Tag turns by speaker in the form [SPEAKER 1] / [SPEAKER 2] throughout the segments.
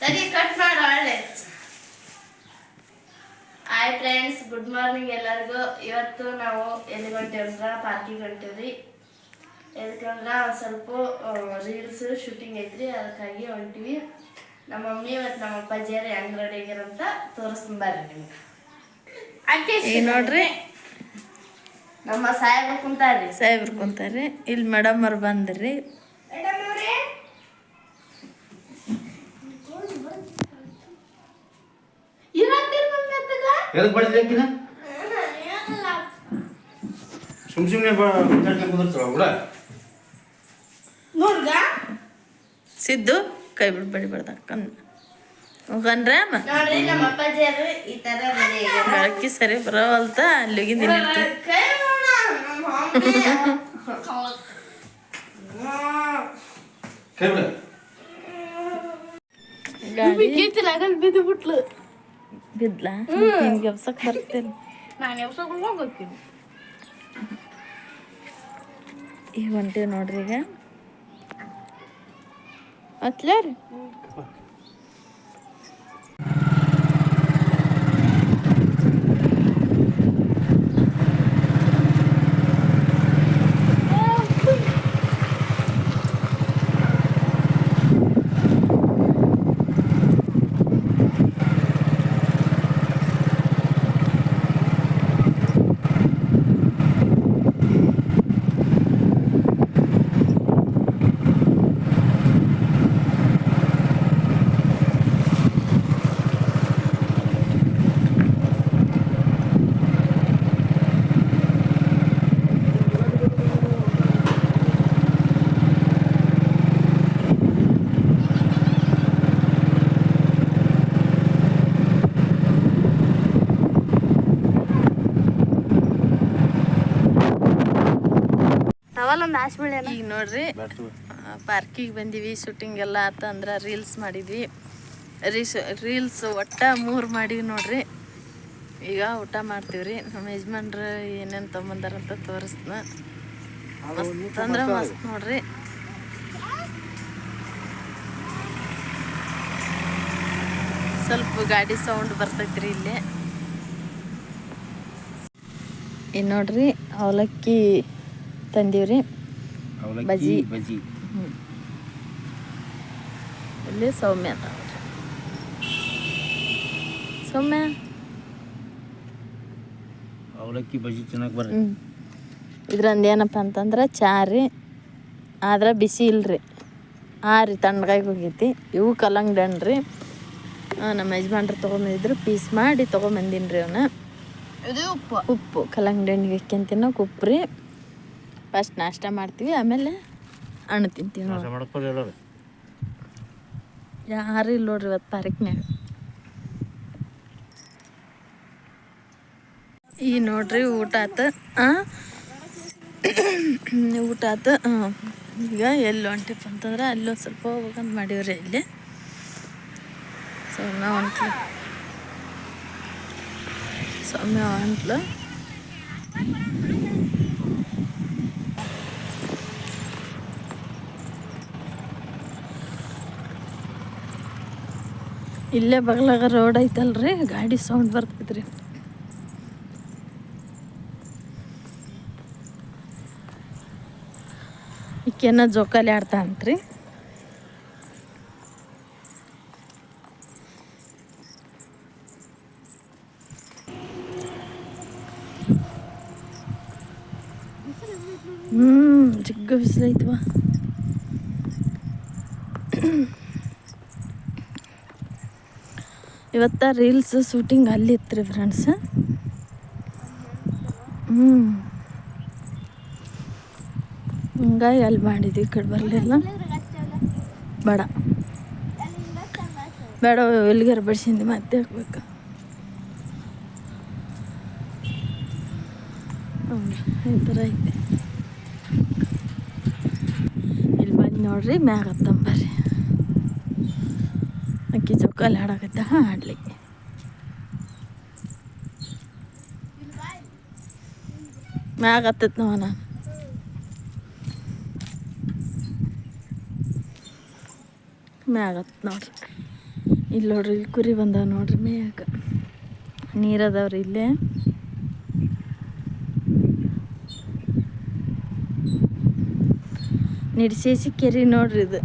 [SPEAKER 1] ಸರಿ ಕಟ್ ಮಾಡು ಒಳ್ಳೆ ಹಾಯ್ ಫ್ರೆಂಡ್ಸ್ ಗುಡ್ ಮಾರ್ನಿಂಗ್ ಎಲ್ಲರಿಗೂ. ಇವತ್ತು ನಾವು ಎಲ್ಲಿಗೆ ಹೊಂಟೇವಂದ್ರ ಪಾರ್ಕಿಗೆ ಹೊಂಟೇವ್ರಿ. ಎದಕ್ಕಂದ್ರ ಒಂದು ಸ್ವಲ್ಪ ರೀಲ್ಸ್ ಶೂಟಿಂಗ್ ಐತ್ರಿ. ಅದಕ್ಕಾಗಿ ಹೊಂಟಿವಿ. ನಮ್ಮ ಮಮ್ಮಿ ಇವತ್ತು ನಮ್ಮ ಅಪ್ಪಾಜಿಯರು ಹೆಂಗ್ ರೆಡಿ ಆಗ್ಯಾರಂತ ತೋರಿಸ್ಕೊಂಬರ್ರಿ ನಿಮ್ಗೆ.
[SPEAKER 2] ಈಗ ನೋಡ್ರಿ.
[SPEAKER 1] ನಮ್ಮ ಸಾಹೇಬ ಕುಂತಾರ್ರಿ.
[SPEAKER 2] ಸಾಹೇಬ್ರು ಕುಂತಾರೆ ಇಲ್ಲಿ ಮೇಡಮ್ ಅವ್ರು ಬಂದ್ರಿ.
[SPEAKER 3] ಸುಮ್ ಮಾತಾಡ್ಕೊಂಡು ಕುದಿರ್ತಾಳ
[SPEAKER 1] ನೋಡ್ಗ?
[SPEAKER 2] ಸಿದ್ದು ಕೈ
[SPEAKER 1] ಈ ತರ ರೆಡಿ ಆಗ್ಯಾರ
[SPEAKER 2] ಬೆಳಕಿ ಸರಿ ಬರೋವಲ್ತ ಅಲ್ಲಿಗಿಂದ ಇನ್ನಿಟ್ಟು
[SPEAKER 1] ಕೈ ನೋಡ, ನಮ್ಮ ಮಮ್ಮಿ.
[SPEAKER 3] ಕೈ ಬಿಡ
[SPEAKER 2] ಗಾಡಿ
[SPEAKER 1] ಕೀರ್ತಿಲ್ ಆಗಲ್ ಬಿದ್ದು ಬಿಟ್ಲು
[SPEAKER 2] ಬಿದ್ಲಾ ನಿಮ್ಗೆ ಎಬ್ಸಕ್
[SPEAKER 1] ನಾನು ಎಬ್ಸಕೊಂಡು ಹೋಗ್ತೀನಿ
[SPEAKER 2] ಈಗ ಹೊಂಟೀವಿ ನೋಡ್ರಿ ಈಗ
[SPEAKER 1] ಆಸೆ
[SPEAKER 2] ಈಗ ನೋಡ್ರಿ ಪಾರ್ಕಿಗೆ ಬಂದೀವಿ ಶೂಟಿಂಗ್ ಎಲ್ಲ ಆತ ಅಂದ್ರೆ ರೀಲ್ಸ್ ಮಾಡಿದ್ವಿ. ರೀಸ್ ರೀಲ್ಸ್ ಒಟ್ಟ ಮೂರು ಮಾಡೀವಿ ನೋಡ್ರಿ. ಈಗ ಊಟ ಮಾಡ್ತೀವ್ರಿ ನಮ್ಮ ಯಜಮಾನ್ರು ಏನೇನು ತೊಗೊಂಬಂದಾರಂತ ಅಂತ ಮಸ್ತ್ ಅಂದ್ರೆ ಮಸ್ತ್ ನೋಡ್ರಿ. ಸ್ವಲ್ಪ ಗಾಡಿ ಸೌಂಡ್ ಬರ್ತೈತ್ರಿ ಇಲ್ಲಿ. ಇನ್ನು ನೋಡ್ರಿ ಅವಲಕ್ಕಿ ತಂದೀವ್ರಿ.
[SPEAKER 3] ಅವಲಕ್ಕಿ
[SPEAKER 2] ಬಜಿ
[SPEAKER 3] ಬಜ್ಜಿ.
[SPEAKER 2] ಇಲ್ಲಿ ಸೌಮ್ಯ ಅಂತ ಸೌಮ್ಯ?
[SPEAKER 3] ಅವಲಕ್ಕಿ ಬಜಿ ಚೆನ್ನಾಗಿ ಬರ್ರಿ.
[SPEAKER 2] ಹ್ಞೂ ಇದ್ರಂದು ಏನಪ್ಪ ಅಂತಂದ್ರೆ ಚಾರಿ ರೀ ಆದ್ರೆ ಬಿಸಿ ಇಲ್ರಿ. ಆ ರೀ ತಣ್ಣಗಾಗಿ ಹೋಗೈತಿ. ಇವು ಕಲ್ಲಂಗಡಿ ಹಣ್ಣು ರೀ ನಮ್ಮ ಯಜಮಾನ್ರು ತೊಗೊಂಬಂದಿದ್ರು. ಪೀಸ್ ಮಾಡಿ ತೊಗೊಂಬಂದಿನಿ ರೀ ಅವನ್ನ
[SPEAKER 1] ಇದು ಉಪ್ಪು.
[SPEAKER 2] ಉಪ್ಪು. ಕಲ್ಲಂಗಡಿ ಹಣ್ಣಿಗೆ ತಿನ್ನೋಕೆ ಉಪ್ಪು ರೀ. ಫಸ್ಟ್ ನಾಷ್ಟ ಮಾಡ್ತೀವಿ ಆಮೇಲೆ ಹಣ್ಣು ತಿಂತೀವಿ ಯಾರು ಇಲ್ಲ ನೋಡ್ರಿ ಇವತ್ತು ಪಾರ್ಕ್ನ್ಯಾಗ ಈ ನೋಡ್ರಿ ಊಟ ಆತ? ಊಟ ಆತ ಈಗ ಎಲ್ಲಿ ಹೊಂಟಿಪ್ಪ ಅಂತಂದ್ರೆ ಅಲ್ಲೊಂದು ಸ್ವಲ್ಪ ಹೋಗ್ಬೇಕಂತ ಮಾಡಿವ್ರಿ ಇಲ್ಲಿ. ಸೌಮ್ಯ ಹೊಂಟ್ಲು. ಸೌಮ್ಯ ಹೊಂಟ್ಲು. ಇಲ್ಲೇ ಬಗ್ಲಾಗ ರೋಡ್ ಐತಲ್ರಿ ಗಾಡಿ ಸೌಂಡ್ ಬರ್ತೈತ್ರಿ. ಈಕೆನ ಜೋಕಾಲಿ ಆಡ್ತಾ ಅಂತ್ರಿ ಹ್ಮ್ ಜಿಗ್ಗ ಬಿಸಿಲೈತ್ವಾ. ಇವತ್ತ ರೀಲ್ಸ್ ಶೂಟಿಂಗ್ ಅಲ್ಲಿ ಇತ್ತು ಫ್ರೆಂಡ್ಸ್ ಹ್ಞೂ ಹಿಂಗಾಗಿ ಅಲ್ಲಿ ಮಾಡಿದ್ವಿ ಈ ಕಡೆ ಬರಲಿಲ್ಲ. ಬೇಡ. ಬೇಡ ಎಲ್ಲಿಗಾರ ಬಡ್ಸಿಂದು ಮತ್ತೆ ಹಾಕ್ಬೇಕು. ಈ ಥರ ಐತೆ. ಇಲ್ಲಿ ಬಂದು ನೋಡ್ರಿ, ಮ್ಯಾಗ ಹತ್ತಂಬರ್ರಿ. ಅಕ್ಕಿ ಕಲ್ಲು ಆಡಕತ್ತ ಹಾಡ್ಲಿ. ಮ್ಯಾಗ ಹತ್ತತ್ ನಾವ ನಾನು ನೋಡ್ರಿ. ಇಲ್ಲಿ ನೋಡ್ರಿ ಇಲ್ಲಿ ಕುರಿ ಬಂದಾವ ನೋಡ್ರಿ ಮೇಯಾಗ. ನೀರದವ್ರಿ ಇಲ್ಲೇ. ನಿಡ್ಸೇಸಿ ಕೆರೆ ನೋಡ್ರಿ ಇದು.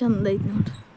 [SPEAKER 2] ಎಷ್ಟು ಚಂದ ಐತಿ ನೋಡ್ರಿ